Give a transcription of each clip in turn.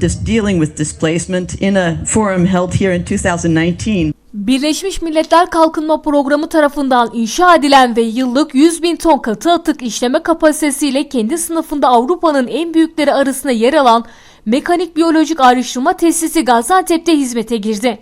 Dis- dealing with displacement in a forum held here in 2019. Birleşmiş Milletler Kalkınma Programı tarafından inşa edilen ve yıllık 100 bin ton katı atık işleme kapasitesiyle kendi sınıfında Avrupa'nın en büyükleri arasında yer alan Mekanik Biyolojik Ayrıştırma Tesisi Gaziantep'te hizmete girdi.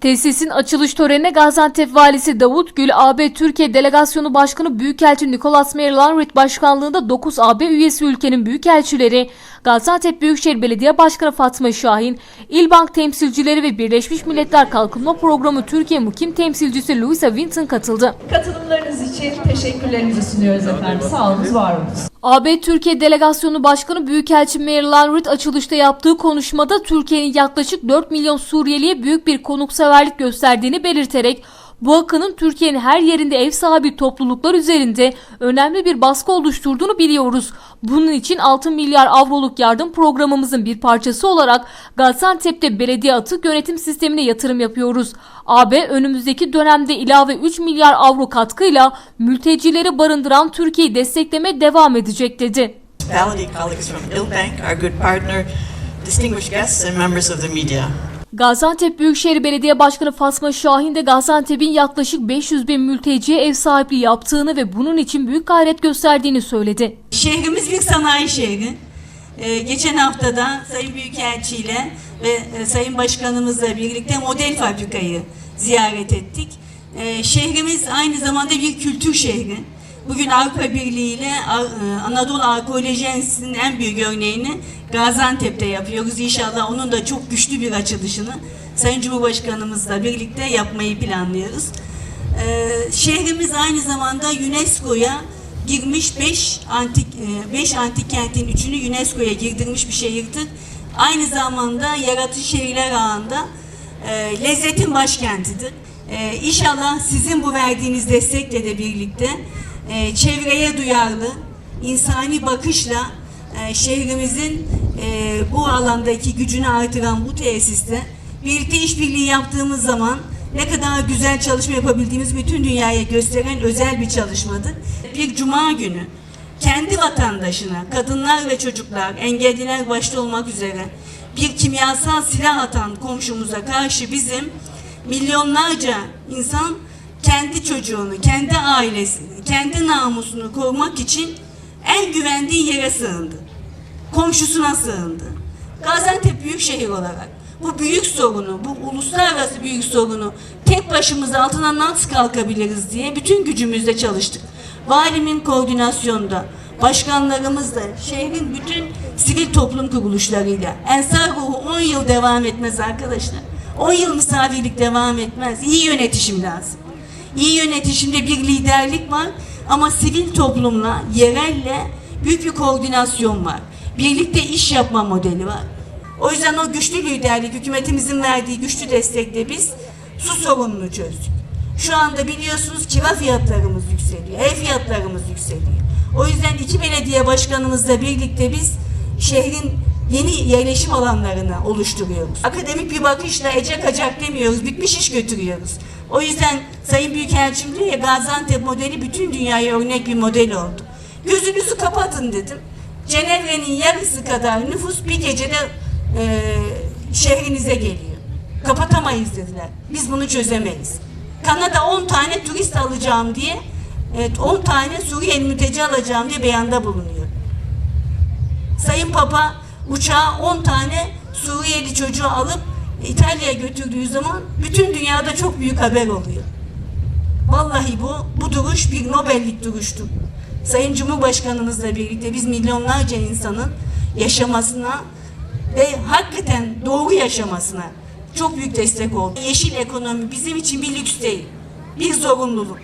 Tesisin açılış törenine Gaziantep Valisi Davut Gül, AB Türkiye Delegasyonu Başkanı Büyükelçi Nicholas Meyer-Landreth başkanlığında 9 AB üyesi ülkenin büyükelçileri, Gaziantep Büyükşehir Belediye Başkanı Fatma Şahin, İlbank temsilcileri ve Birleşmiş Milletler Kalkınma Programı Türkiye Mukim temsilcisi Louisa Winton katıldı. Katılımlarınız için teşekkürlerimizi sunuyoruz efendim. Sağ olunuz, var olunuz. AB Türkiye Delegasyonu Başkanı Büyükelçi Meyer Landreth açılışta yaptığı konuşmada Türkiye'nin yaklaşık 4 milyon Suriyeliye büyük bir konukseverlik gösterdiğini belirterek bu akının Türkiye'nin her yerinde ev sahibi topluluklar üzerinde önemli bir baskı oluşturduğunu biliyoruz. Bunun için 6 milyar avroluk yardım programımızın bir parçası olarak Gaziantep'te belediye atık yönetim sistemine yatırım yapıyoruz. AB önümüzdeki dönemde ilave 3 milyar avro katkıyla mültecileri barındıran Türkiye'yi desteklemeye devam edecek dedi. municipality, colleagues from Ilbank, our good partner, distinguished guests, and members of the media. Gaziantep Büyükşehir Belediye Başkanı Fatma Şahin de Gaziantep'in yaklaşık 500 bin mülteciye ev sahipliği yaptığını ve bunun için büyük gayret gösterdiğini söyledi. Şehrimiz bir sanayi şehri. Ee, geçen haftada Sayın Büyükelçi ile ve e, Sayın Başkanımızla birlikte model fabrikayı ziyaret ettik. Ee, şehrimiz aynı zamanda bir kültür şehri. Bugün Avrupa Birliği ile e, Anadolu Arkeoloji Enstitüsü'nün en büyük örneğini Gaziantep'te yapıyoruz. İnşallah onun da çok güçlü bir açılışını Sayın Cumhurbaşkanımızla birlikte yapmayı planlıyoruz. Ee, şehrimiz aynı zamanda UNESCO'ya girmiş 5 antik 5 antik kentin üçünü UNESCO'ya girdirmiş bir şehirdir. Aynı zamanda yaratıcı şehirler ağında e, lezzetin başkentidir. E, inşallah sizin bu verdiğiniz destekle de birlikte e, çevreye duyarlı, insani bakışla e, şehrimizin e, bu alandaki gücünü artıran bu tesiste birlikte işbirliği yaptığımız zaman ne kadar güzel çalışma yapabildiğimiz bütün dünyaya gösteren özel bir çalışmadır. Bir cuma günü kendi vatandaşına, kadınlar ve çocuklar, engelliler başta olmak üzere bir kimyasal silah atan komşumuza karşı bizim milyonlarca insan kendi çocuğunu, kendi ailesini, kendi namusunu korumak için en güvendiği yere sığındı. Komşusuna sığındı. Gaziantep büyük şehir olarak bu büyük sorunu, bu uluslararası büyük sorunu tek başımıza altına nasıl kalkabiliriz diye bütün gücümüzle çalıştık. Valimin koordinasyonda, başkanlarımızla, şehrin bütün sivil toplum kuruluşlarıyla. Ensar ruhu 10 yıl devam etmez arkadaşlar. 10 yıl misafirlik devam etmez. İyi yönetişim lazım. İyi yönetişimde bir liderlik var ama sivil toplumla, yerelle büyük bir koordinasyon var. Birlikte iş yapma modeli var. O yüzden o güçlü liderlik, hükümetimizin verdiği güçlü destekle biz su sorununu çözdük. Şu anda biliyorsunuz kira fiyatlarımız yükseliyor, ev fiyatlarımız yükseliyor. O yüzden iki belediye başkanımızla birlikte biz şehrin yeni yerleşim alanlarını oluşturuyoruz. Akademik bir bakışla ece kaçak demiyoruz, bitmiş iş götürüyoruz. O yüzden Sayın Büyükelçim diyor ya Gaziantep modeli bütün dünyaya örnek bir model oldu. Gözünüzü kapatın dedim. Cenevre'nin yarısı kadar nüfus bir gecede e, şehrinize geliyor. Kapatamayız dediler. Biz bunu çözemeyiz. Kanada 10 tane turist alacağım diye evet, 10 tane Suriyeli mülteci alacağım diye beyanda bulunuyor. Sayın Papa uçağa 10 tane Suriyeli çocuğu alıp İtalya'ya götürdüğü zaman bütün dünyada çok büyük haber oluyor. Vallahi bu, bu duruş bir Nobellik duruştu. Sayın Cumhurbaşkanımızla birlikte biz milyonlarca insanın yaşamasına ve hakikaten doğru yaşamasına çok büyük destek oldu. Yeşil ekonomi bizim için bir lüks değil, bir zorunluluk.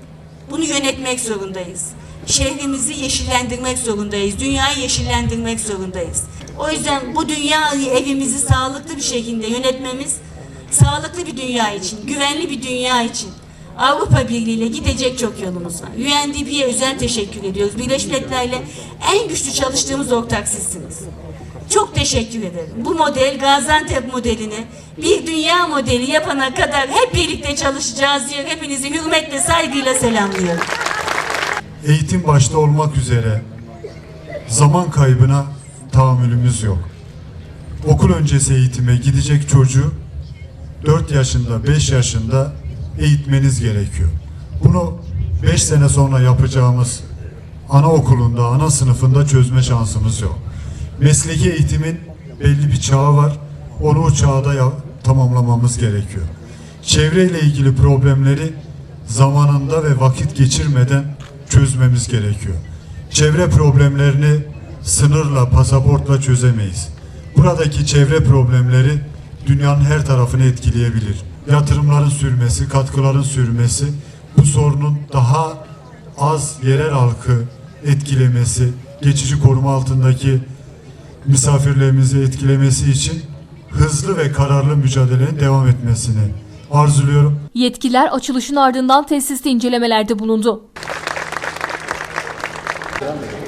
Bunu yönetmek zorundayız. Şehrimizi yeşillendirmek zorundayız. Dünyayı yeşillendirmek zorundayız. O yüzden bu dünyayı evimizi sağlıklı bir şekilde yönetmemiz sağlıklı bir dünya için, güvenli bir dünya için Avrupa Birliği ile gidecek çok yolumuz var. UNDP'ye özel teşekkür ediyoruz. Birleşmiş Milletler'le en güçlü çalıştığımız ortak sizsiniz. Çok teşekkür ederim. Bu model Gaziantep modelini bir dünya modeli yapana kadar hep birlikte çalışacağız diye hepinizi hürmetle, saygıyla selamlıyorum. Eğitim başta olmak üzere zaman kaybına tahammülümüz yok. Okul öncesi eğitime gidecek çocuğu 4 yaşında, 5 yaşında eğitmeniz gerekiyor. Bunu 5 sene sonra yapacağımız anaokulunda, ana sınıfında çözme şansımız yok. Mesleki eğitimin belli bir çağı var. Onu o çağda tamamlamamız gerekiyor. Çevreyle ilgili problemleri zamanında ve vakit geçirmeden çözmemiz gerekiyor. Çevre problemlerini sınırla, pasaportla çözemeyiz. Buradaki çevre problemleri dünyanın her tarafını etkileyebilir. Yatırımların sürmesi, katkıların sürmesi bu sorunun daha az yerel halkı etkilemesi, geçici koruma altındaki misafirlerimizi etkilemesi için hızlı ve kararlı mücadelenin devam etmesini arzuluyorum. Yetkililer açılışın ardından tesiste incelemelerde bulundu. Okay.